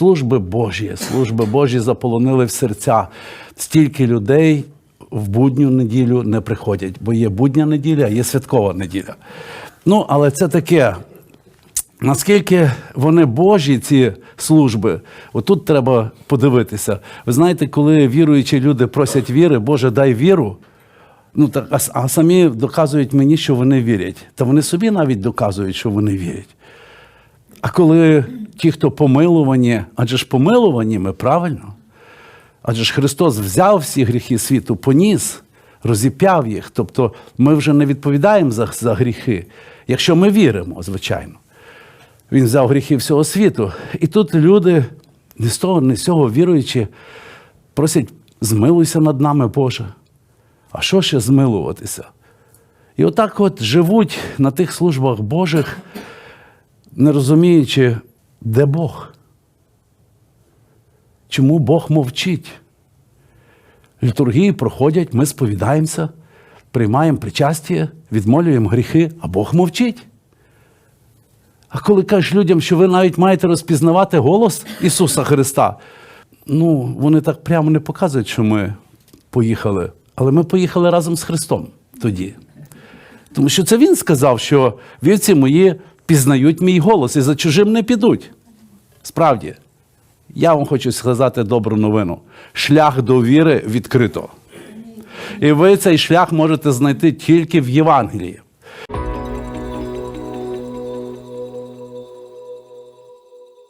служби Божі, служби Божі заполонили в серця. Стільки людей в будню неділю не приходять, бо є будня неділя, є святкова неділя. Ну, але це таке. Наскільки вони Божі, ці служби, отут треба подивитися. Ви знаєте, коли віруючі люди просять віри, Боже, дай віру. Ну так, а, а самі доказують мені, що вони вірять. Та вони собі навіть доказують, що вони вірять. А коли ті, хто помилувані, адже ж помилувані ми правильно. Адже ж Христос взяв всі гріхи світу, поніс, розіп'яв їх. Тобто ми вже не відповідаємо за, за гріхи, якщо ми віримо, звичайно. Він взяв гріхи всього світу. І тут люди, не з того, не з цього віруючи, просять, змилуйся над нами, Боже. А що ще змилуватися? І отак от живуть на тих службах Божих, не розуміючи, де Бог. Чому Бог мовчить? Літургії проходять, ми сповідаємося, приймаємо причастя, відмолюємо гріхи, а Бог мовчить. А коли кажеш людям, що ви навіть маєте розпізнавати голос Ісуса Христа, ну, вони так прямо не показують, що ми поїхали. Але ми поїхали разом з Христом тоді. Тому що це Він сказав, що вівці мої пізнають мій голос і за чужим не підуть. Справді, я вам хочу сказати добру новину. Шлях до віри відкрито. І ви цей шлях можете знайти тільки в Євангелії.